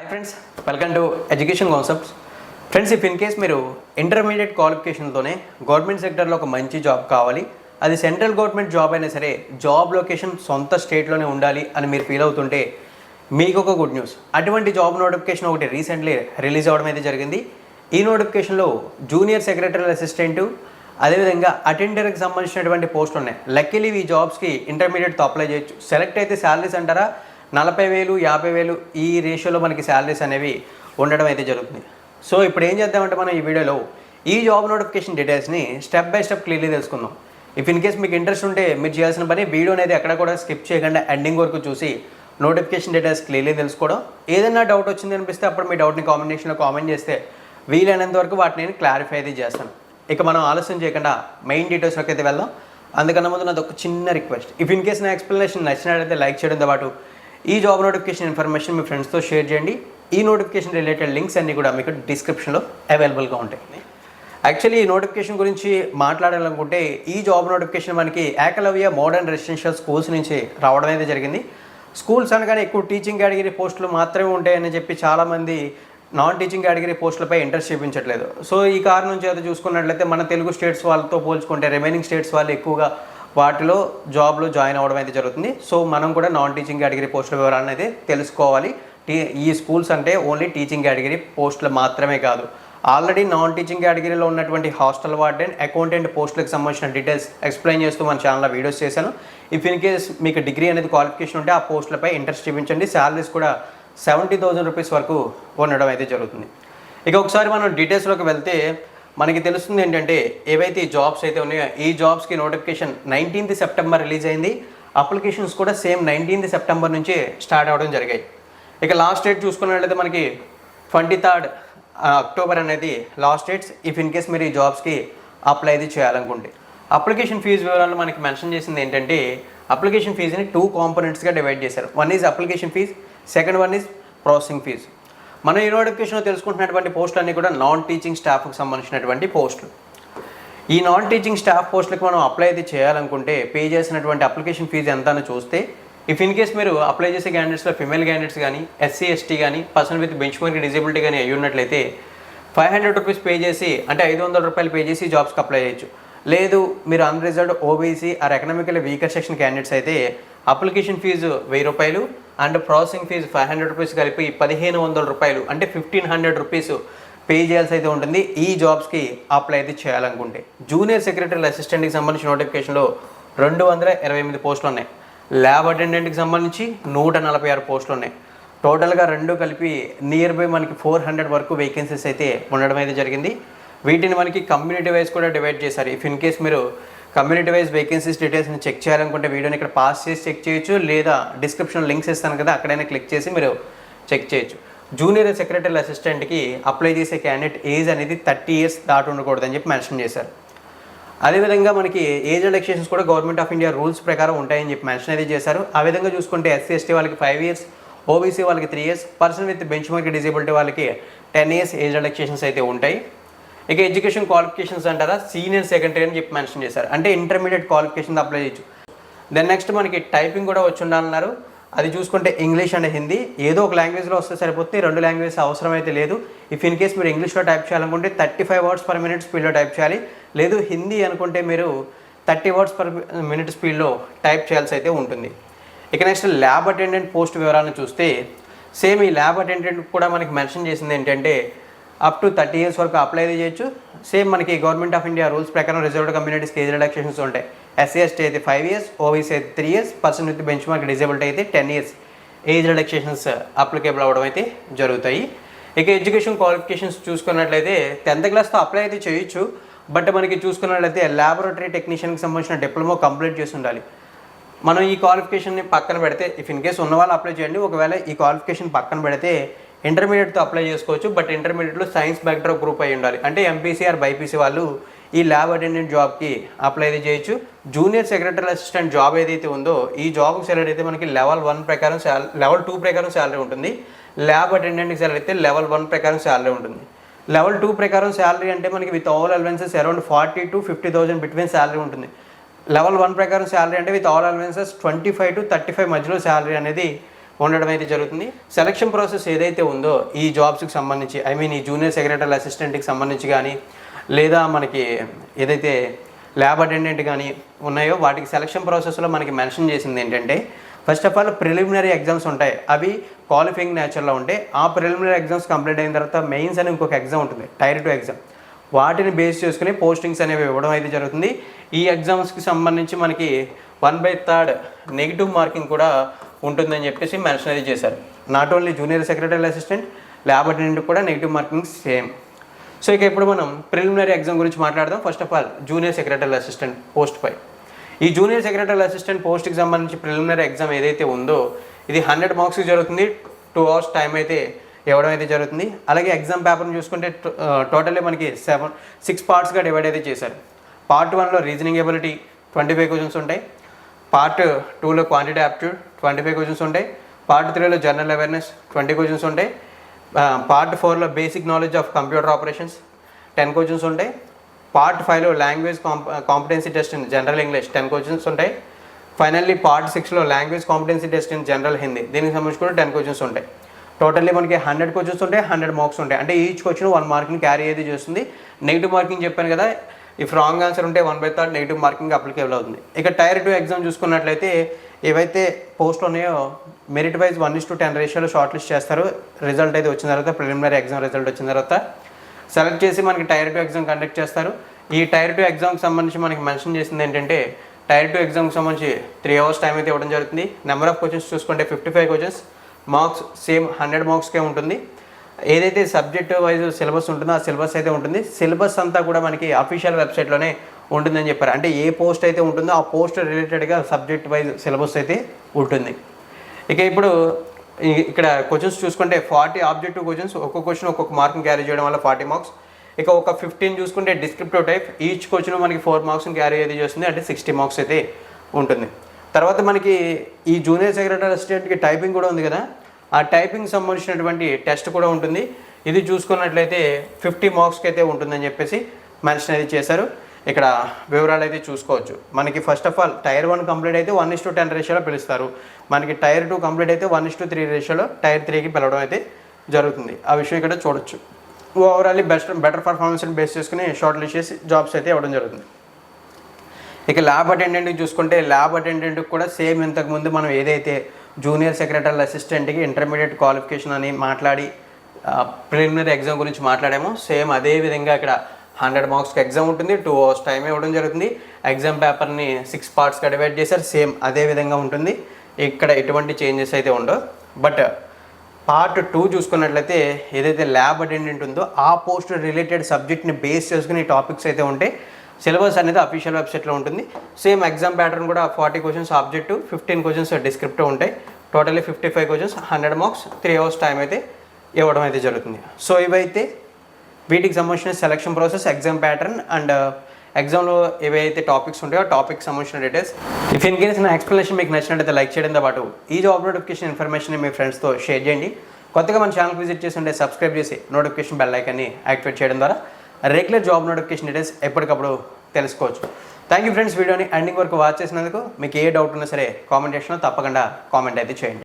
Hi friends welcome to education concepts friends if in case మీరు intermediate క్వాలిఫికేషన్తోనే government సెక్టర్లో ఒక మంచి జాబ్ కావాలి అది సెంట్రల్ గవర్నమెంట్ జాబ్ అయినా సరే జాబ్ లొకేషన్ సొంత స్టేట్లోనే ఉండాలి అని మీరు ఫీల్ అవుతుంటే మీకు ఒక గుడ్ న్యూస్ అటువంటి జాబ్ నోటిఫికేషన్ ఒకటి రీసెంట్లీ రిలీజ్ అవ్వడం అయితే జరిగింది. ఈ నోటిఫికేషన్లో జూనియర్ సెక్రటరీ అసిస్టెంటు అదేవిధంగా అటెండర్కి సంబంధించినటువంటి పోస్టులు ఉన్నాయి. లక్కీలీ ఈ జాబ్స్కి ఇంటర్మీడియట్తో అప్లై చేయొచ్చు. సెలెక్ట్ అయితే శాలరీస్ అంటారా? నలభై వేలు యాభై వేలు ఈ రేషియోలో మనకి శాలరీస్ అనేవి ఉండడం అయితే జరుగుతుంది. సో ఇప్పుడు ఏం చేద్దామంటే మనం ఈ వీడియోలో ఈ జాబ్ నోటిఫికేషన్ డీటెయిల్స్ని స్టెప్ బై స్టెప్ క్లియర్లీ తెలుసుకుందాం. ఇఫ్ ఇన్ కేస్ మీకు ఇంట్రెస్ట్ ఉంటే మీరు చేయాల్సిన పని వీడియో అనేది ఎక్కడ కూడా స్కిప్ చేయకుండా ఎండింగ్ వరకు చూసి నోటిఫికేషన్ డీటెయిల్స్ క్లియర్లీ తెలుసుకోవడం. ఏదైనా డౌట్ వచ్చింది అనిపిస్తే అప్పుడు మీ డౌట్ని కాంబినేషన్లో కామెంట్ చేస్తే వీలైనంత వరకు వాటిని నేను క్లారిఫై అయితే చేస్తాను. ఇక మనం ఆలస్యం చేయకుండా మెయిన్ డీటెయిల్స్లోకి అయితే వెళ్దాం. అందుకన్నా ముందు నాది ఒక చిన్న రిక్వెస్ట్. ఇఫ్ ఇన్ కేస్ నా ఎక్స్ప్లెనేషన్ నచ్చినట్లయితే లైక్ చేయడంతో పాటు ఈ జాబ్ నోటిఫికేషన్ ఇన్ఫర్మేషన్ మీ ఫ్రెండ్స్తో షేర్ చేయండి. ఈ నోటిఫికేషన్ రిలేటెడ్ లింక్స్ అన్నీ కూడా మీకు డిస్క్రిప్షన్లో అవైలబుల్గా ఉంటాయి. యాక్చువల్లీ ఈ నోటిఫికేషన్ గురించి మాట్లాడాలనుకుంటే ఈ జాబ్ నోటిఫికేషన్ మనకి ఏకలవ్య మోడర్న్ రెసిడెన్షియల్ స్కూల్స్ నుంచి రావడం అయితే జరిగింది. స్కూల్స్ అనగానే ఎక్కువ టీచింగ్ కేటగిరీ పోస్టులు మాత్రమే ఉంటాయని చెప్పి చాలామంది నాన్ టీచింగ్ కేటగిరీ పోస్టులపై ఇంట్రెస్ట్ చూపించట్లేదు. సో ఈ కారణం చేత చూసుకున్నట్లయితే మన తెలుగు స్టేట్స్ వాళ్ళతో పోల్చుకుంటే రిమైనింగ్ స్టేట్స్ వాళ్ళు ఎక్కువగా వాటిలో జాబ్లో జాయిన్ అవ్వడం అయితే జరుగుతుంది. సో మనం కూడా నాన్ టీచింగ్ కేటగిరీ పోస్టుల వివరాలను అయితే తెలుసుకోవాలి. టీ ఈ స్కూల్స్ అంటే ఓన్లీ టీచింగ్ కేటగిరీ పోస్టులు మాత్రమే కాదు. ఆల్రెడీ నాన్ టీచింగ్ కేటగిరీలో ఉన్నటువంటి హాస్టల్ వార్డెన్ అకౌంటెంట్ పోస్టులకు సంబంధించిన డీటెయిల్స్ ఎక్స్ప్లెయిన్ చేస్తూ మన ఛానల్లో వీడియోస్ చేశాను. ఇఫ్ ఇన్ కేస్ మీకు డిగ్రీ అనేది క్వాలిఫికేషన్ ఉంటే ఆ పోస్టులపై ఇంట్రెస్ట్ చూపించండి. శాలరీస్ కూడా సెవెంటీ థౌసండ్ రూపీస్ వరకు ఉండడం అయితే జరుగుతుంది. ఇక ఒకసారి మనం డీటెయిల్స్లోకి వెళ్తే మనకి తెలుస్తుంది ఏంటంటే ఏవైతే ఈ జాబ్స్ అయితే ఉన్నాయో ఈ జాబ్స్కి నోటిఫికేషన్ నైన్టీన్త్ సెప్టెంబర్ రిలీజ్ అయింది. అప్లికేషన్స్ కూడా సేమ్ నైన్టీన్త్ సెప్టెంబర్ నుంచి స్టార్ట్ అవ్వడం జరిగాయి. ఇక లాస్ట్ డేట్ చూసుకున్నట్లయితే మనకి ట్వంటీ థర్డ్ అక్టోబర్ అనేది last dates. If in case మీరు ఈ జాబ్స్కి అప్లై అయితే చేయాలనుకుంటే. అప్లికేషన్ ఫీజు వివరాలు మనకి మెన్షన్ చేసింది ఏంటంటే అప్లికేషన్ ఫీజుని టూ కాంపోనెంట్స్గా డివైడ్ చేశారు. One is application fees second one is processing fee. మనం ఈ నోటిఫికేషన్లో తెలుసుకుంటున్నటువంటి పోస్టులు అన్నీ కూడా నాన్ టీచింగ్ స్టాఫ్కి సంబంధించినటువంటి పోస్టులు. ఈ నాన్ టీచింగ్ స్టాఫ్ పోస్టులకు మనం అప్లై అయితే చేయాలనుకుంటే పే చేసినటువంటి అప్లికేషన్ ఫీజు ఎంత అని చూస్తే ఇఫ్ ఇన్ కేస్ మీరు అప్లై చేసే క్యాండిడేట్స్లో ఫిమేల్ క్యాండిడేట్స్ కానీ ఎస్సీ ఎస్టీ కానీ పర్సన్ విత్ బెంచ్ మార్క్ డిజబిలిటీ కానీ అయ్యి ఉన్నట్లయితే ఫైవ్ హండ్రెడ్ రూపీస్ పే చేసి అంటే ఐదు వందల రూపాయలు పే చేసి జాబ్స్కి అప్లై చేయొచ్చు. లేదు మీరు unreserved OBC or economical weaker section candidates అయితే అప్లికేషన్ ఫీజు వెయ్యి రూపాయలు and processing fee five hundred rupees కలిపి పదిహేను వందల రూపాయలు అంటే ఫిఫ్టీన్ హండ్రెడ్ రూపీస్ పే చేయాల్సి అయితే ఉంటుంది. ఈ జాబ్స్కి అప్లై అయితే చేయాలనుకుంటే. జూనియర్ సెక్రటరీ అసిస్టెంట్కి సంబంధించిన నోటిఫికేషన్లో రెండు వందల ఇరవై ఎనిమిది పోస్టులు ఉన్నాయి. ల్యాబ్ అటెండెంట్కి సంబంధించి నూట నలభై ఆరు పోస్టులు ఉన్నాయి. టోటల్గా రెండు కలిపి నియర్ బై మనకి ఫోర్ హండ్రెడ్ వరకు వేకెన్సీస్ అయితే ఉండడం అయితే జరిగింది. వీటిని మనకి కమ్యూనిటీ వైజ్ కూడా డివైడ్ చేశారు. ఇఫ్ ఇన్ కేస్ మీరు కమ్యూనిటీ వైజ్ వేకెన్సీస్ డీటెయిల్స్ని చెక్ చేయాలనుకుంటే వీడియోని ఇక్కడ పాస్ చేసి చెక్ చేయొచ్చు. లేదా డిస్క్రిప్షన్ లింక్స్ ఇస్తాను కదా అక్కడైనా క్లిక్ చేసి మీరు చెక్ చేయొచ్చు. జూనియర్ సెక్రటరీ అసిస్టెంట్కి అప్లై చేసే క్యాండిడేట్ ఏజ్ అనేది థర్టీ ఇయర్స్ దాటి ఉండకూడదని చెప్పి మెన్షన్ చేశారు. అదేవిధంగా మనకి ఏజ్ రిలాక్సేషన్స్ కూడా గవర్నమెంట్ ఆఫ్ ఇండియా రూల్స్ ప్రకారం ఉంటాయని చెప్పి మెన్షన్ అయితే చేశారు. ఆ విధంగా చూసుకుంటే ఎస్సీ ఎస్టీ వాళ్ళకి ఫైవ్ ఇయర్స్ ఓబీసీ వాళ్ళకి three years person with benchmark mark disability వాళ్ళకి టెన్ ఇయర్స్ ఏజ్ రిలాక్సేషన్స్ అయితే ఉంటాయి. ఇక ఎడ్యుకేషన్ క్వాలిఫికేషన్స్ అంటారా? సీనియర్ సెకండరీ అని చెప్పి మెన్షన్ చేశారు. అంటే ఇంటర్మీడియట్ క్వాలిఫికేషన్ అప్లై చేయొచ్చు. దెన్ నెక్స్ట్ మనకి టైపింగ్ కూడా వచ్చి ఉండాలన్నారు. అది చూసుకుంటే ఇంగ్లీష్ అండ్ హిందీ. ఏదో ఒక లాంగ్వేజ్లో వస్తే సరిపోతుంది. రెండు లాంగ్వేజ్ అవసరం అయితే లేదు. ఇఫ్ ఇన్ కేస్ మీరు ఇంగ్లీష్లో టైప్ చేయాలనుకుంటే thirty five words per minute స్పీడ్లో టైప్ చేయాలి. లేదు హిందీ అనుకుంటే మీరు థర్టీ వర్డ్స్ పర్ మినిట్ స్పీడ్లో టైప్ చేయాల్సి అయితే ఉంటుంది. ఇక నెక్స్ట్ ల్యాబ్ అటెండెంట్ పోస్ట్ వివరాలను చూస్తే సేమ్ ఈ ల్యాబ్ అటెండెంట్ కూడా మనకి మెన్షన్ చేసింది ఏంటంటే అప్ టు థర్టీ ఇయర్స్ వరకు అప్లై చేయొచ్చు. సేమ్ మనకి గవర్నమెంట్ ఆఫ్ ఇండియా రూల్స్ ప్రకారం రిజర్వ్డ్ కమ్యూనిటీస్కి ఏజ్ రిడక్షన్స్ ఉంటాయి. ఎస్సీ ఎస్టీ అయితే ఫైవ్ ఇయర్స్ ఓబీసీ అయితే three years person with benchmark mark డిజేబిలిటీ అయితే ten years age reductions applicable అవ్వడం అయితే జరుగుతాయి. ఇక ఎడ్యుకేషన్ క్వాలిఫికేషన్స్ చూసుకున్నట్లయితే టెన్త్ క్లాస్తో అప్లై అయితే చేయొచ్చు. బట్ మనకి చూసుకున్నట్లయితే ల్యాబొరేటరీ టెక్నీషియన్కి సంబంధించిన డిప్లొమా కంప్లీట్ చేసి ఉండాలి. మనం ఈ క్వాలిఫికేషన్ని పక్కన పెడితే ఇఫ్ ఇన్ కేస్ ఉన్న వాళ్ళు అప్లై చేయండి ఒకవేళ ఈ క్వాలిఫికేషన్ పక్కన పెడితే ఇంటర్మీడియట్తో అప్లై చేసుకోవచ్చు బట్ ఇంటర్మీడియట్లో సైన్స్ బ్యాక్డ్రాప్ గ్రూప్ అయి ఉండాలి. అంటే ఎంపీసీ ఆర్ బైపీసీ వాళ్ళు ఈ ల్యాబ్ అటెండెంట్ జాబ్కి అప్లై అయితే చేయొచ్చు. జూనియర్ సెక్రటరీ అసిస్టెంట్ జాబ్ ఏదైతే ఉందో ఈ జాబ్కి సాలరీ అయితే మనకి లెవెల్ వన్ ప్రకారం శాల లెవెల్ టూ ప్రకారం శాలరీ ఉంటుంది. ల్యాబ్ అటెండెంట్కి సాలరీ అయితే లెవెల్ వన్ ప్రకారం శాలరీ ఉంటుంది. లెవెల్ టూ ప్రకారం శాలరీ అంటే మనకి with all allowances around forty to fifty thousand between salary ఉంటుంది. లెవెల్ వన్ ప్రకారం శాలరీ అంటే with all allowances twenty five to thirty five మధ్యలో శాలరీ అనేది ఉండడం అయితే జరుగుతుంది. సెలక్షన్ ప్రాసెస్ ఏదైతే ఉందో ఈ జాబ్స్కి సంబంధించి ఐ మీన్ ఈ జూనియర్ సెక్రటరీ అసిస్టెంట్కి సంబంధించి కానీ లేదా మనకి ఏదైతే ల్యాబ్ అటెండెంట్ కానీ ఉన్నాయో వాటికి సెలక్షన్ ప్రాసెస్లో మనకి మెన్షన్ చేసింది ఏంటంటే first of all preliminary exams ఉంటాయి. అవి క్వాలిఫైయింగ్ నేచర్లో ఉంటాయి. ఆ ప్రిలిమినరీ ఎగ్జామ్స్ కంప్లీట్ అయిన తర్వాత మెయిన్స్ అని ఇంకొక ఎగ్జామ్ ఉంటుంది. టైర్ టు ఎగ్జామ్ వాటిని బేస్ చేసుకుని పోస్టింగ్స్ అనేవి ఇవ్వడం అయితే జరుగుతుంది. ఈ ఎగ్జామ్స్కి సంబంధించి మనకి one by third negative marking కూడా ఉంటుందని చెప్పేసి మెన్షన్ చేశారు. Not only junior secretary assistant lab attendant కూడా నెగిటివ్ మార్కింగ్ సేమ్ సో ఇక ఇప్పుడు మనం ప్రిలిమినరీ ఎగ్జామ్ గురించి మాట్లాడదాం. First of all junior secretary assistant post పై ఈ జూనియర్ సెక్రటరీ అసిస్టెంట్ పోస్ట్కి సంబంధించి ప్రిలిమినరీ ఎగ్జామ్ ఏదైతే ఉందో ఇది హండ్రెడ్ మార్క్స్కి జరుగుతుంది. టూ అవర్స్ టైం అయితే ఇవ్వడం అయితే జరుగుతుంది. అలాగే ఎగ్జామ్ పేపర్ని చూసుకుంటే టోటల్లీ మనకి సెవెన్ సిక్స్ పార్ట్స్గా డివైడ్ అయితే చేశారు. పార్ట్ వన్లో reasoning ability twenty five questions ఉంటాయి. పార్ట్ టూలో quantity aptitude twenty five questions ఉంటాయి పార్ట్ త్రీలో జనరల్ అవేర్నెస్ ట్వంటీ క్వశ్చన్స్ ఉంటాయి పార్ట్ ఫోర్లో basic knowledge of computer operations ten questions ఉంటాయి పార్ట్ ఫైవ్లో language competency test in general English ten questions ఉంటాయి finally part సిక్స్లో language competency test in general Hindi దీనికి సంబంధించి కూడా టెన్ క్వశ్చన్స్ ఉంటాయి టోటల్లీ మనకి హండ్రెడ్ క్వశ్చన్స్ ఉంటాయి హండ్రెడ్ మార్క్స్ ఉంటాయి అంటే each question one marking carry అయితే చేస్తుంది. నెగిటివ్ మార్కింగ్ చెప్పాను కదా ఇఫ్ రాంగ్ ఆన్సర్ ఉంటే one by third negative marking applicable అవుతుంది. ఇక టైర్ టూ ఎగ్జామ్ చూసుకున్నట్లయితే ఏవైతే పోస్టులు ఉన్నాయో merit wise one is to ten రేషియోలో షార్ట్ లిస్ట్ చేస్తారు. రిజల్ట్ అయితే వచ్చిన తర్వాత ప్రిలిమినరీ ఎగ్జామ్ రిజల్ట్ వచ్చిన తర్వాత సెలెక్ట్ చేసి మనకి టైర్ టూ ఎగ్జామ్ కండక్ట్ చేస్తారు. ఈ టైర్ టూ ఎగ్జామ్కి సంబంధించి మనకి మెన్షన్ చేసింది ఏంటంటే టైర్ టూ ఎగ్జామ్కి సంబంధించి త్రీ అవర్స్ టైం అయితే ఇవ్వడం జరుగుతుంది. నెంబర్ ఆఫ్ క్వశ్చన్స్ చూసుకుంటే fifty five questions marks same hundred మార్క్స్కే ఉంటుంది. ఏదైతే సబ్జెక్ట్ వైజ్ సిలబస్ ఉంటుందో ఆ సిలబస్ అయితే ఉంటుంది. సిలబస్ అంతా కూడా మనకి అఫీషియల్ వెబ్సైట్లోనే ఉంటుందని చెప్పారు. అంటే ఏ పోస్ట్ అయితే ఉంటుందో ఆ పోస్ట్ రిలేటెడ్గా సబ్జెక్ట్ వైజ్ సిలబస్ అయితే ఉంటుంది. ఇక ఇప్పుడు ఇక్కడ క్వశ్చన్స్ చూసుకుంటే ఫార్టీ ఆబ్జెక్టివ్ క్వశ్చన్స్ ఒక్కొక్క క్వశ్చన్ ఒక్కొక్క మార్క్ని క్యారీ చేయడం వల్ల ఫార్టీ మార్క్స్. ఇక ఒక ఫిఫ్టీన్ చూసుకుంటే డిస్క్రిప్టివ్ టైప్ ఈచ్ క్వశ్చన్ మనకి ఫోర్ మార్క్స్ని క్యారీ అయితే చేస్తుంది. అంటే సిక్స్టీ మార్క్స్ అయితే ఉంటుంది. తర్వాత మనకి ఈ జూనియర్ సెక్రటరీ అసిస్టెంట్కి టైపింగ్ కూడా ఉంది కదా. ఆ టైపింగ్ సంబంధించినటువంటి టెస్ట్ కూడా ఉంటుంది. ఇది చూసుకున్నట్లయితే ఫిఫ్టీ మార్క్స్కి అయితే ఉంటుందని చెప్పేసి మెన్షన్ అయితే చేశారు. ఇక్కడ వివరాలు అయితే చూసుకోవచ్చు. మనకి first of all tier one complete అయితే వన్ ఇస్ టు టెన్ రేషియోలో పిలుస్తారు. మనకి టైర్ టూ కంప్లీట్ అయితే వన్ ఇస్ టు త్రీ రేషియోలో టైర్ త్రీకి పిలవడం అయితే జరుగుతుంది. ఆ విషయం ఇక్కడ చూడొచ్చు. ఓవరాల్లీ బెస్ట్ బెటర్ పర్ఫార్మెన్స్ని బేస్ చేసుకుని షార్ట్ లిస్ట్ చేసి జాబ్స్ అయితే ఇవ్వడం జరుగుతుంది. ఇక ల్యాబ్ అటెండెంట్కి చూసుకుంటే ల్యాబ్ అటెండెంట్కి కూడా సేమ్ ఇంతకుముందు మనం ఏదైతే జూనియర్ సెక్రటరీ అసిస్టెంట్కి ఇంటర్మీడియట్ క్వాలిఫికేషన్ అని మాట్లాడి ప్రిలిమినరీ ఎగ్జామ్ గురించి మాట్లాడాము. సేమ్ అదే విధంగా ఇక్కడ హండ్రెడ్ మార్క్స్కి ఎగ్జామ్ ఉంటుంది. టూ అవర్స్ టైం ఇవ్వడం జరుగుతుంది. ఎగ్జామ్ పేపర్ని సిక్స్ పార్ట్స్గా డివైడ్ చేశారు. సేమ్ అదే విధంగా ఉంటుంది. ఇక్కడ ఎటువంటి చేంజెస్ అయితే ఉండవు. బట్ పార్ట్ టూ చూసుకున్నట్లయితే ఏదైతే ల్యాబ్ అటెండెంట్ ఉందో ఆ పోస్ట్ రిలేటెడ్ సబ్జెక్ట్ని బేస్ చేసుకుని టాపిక్స్ అయితే ఉంటాయి. సిలబస్ అనేది అఫీషియల్ వెబ్సైట్లో ఉంటుంది. సేమ్ ఎగ్జామ్ ప్యాటర్న్ కూడా forty questions objective fifteen questions descriptive ఉంటాయి. Totally fifty five questions hundred marks three hours time అయితే ఇవ్వడం అయితే జరుగుతుంది. సో ఇవైతే వీటికి సంబంధించిన selection process exam pattern and ఎగ్జామ్లో ఏవైతే టాపిక్స్ ఉంటాయో టాపిక్ సంబంధించిన డీటెయిల్స్ ఇఫ్ ఇన్ కేస్ నా ఎక్స్ప్లెనేషన్ మీకు నచ్చినట్టయితే లైక్ చేయడంతో పాటు ఈ జాబ్ నోటిఫికేషన్ ఇన్ఫర్మేషన్ మీ ఫ్రెండ్స్తో షేర్ చేయండి. కొత్తగా మన ఛానల్ విజిట్ చేసి ఉంటే సబ్స్క్రైబ్ చేసి నోటిఫికేషన్ బెల్ ఐకాన్ని యాక్టివేట్ చేయడం ద్వారా రెగ్యులర్ జాబ్ నోటిఫికేషన్ డీటెయిల్స్ ఎప్పటికప్పుడు తెలుసుకోవచ్చు. థ్యాంక్ యూ ఫ్రెండ్స్ వీడియోని ఎండింగ్ వరకు వాచ్ చేసినందుకు మీకు ఏ డౌట్ ఉన్నా సరే కామెంట్ సెక్షన్లో తప్పకుండా కామెంట్ అయితే చేయండి.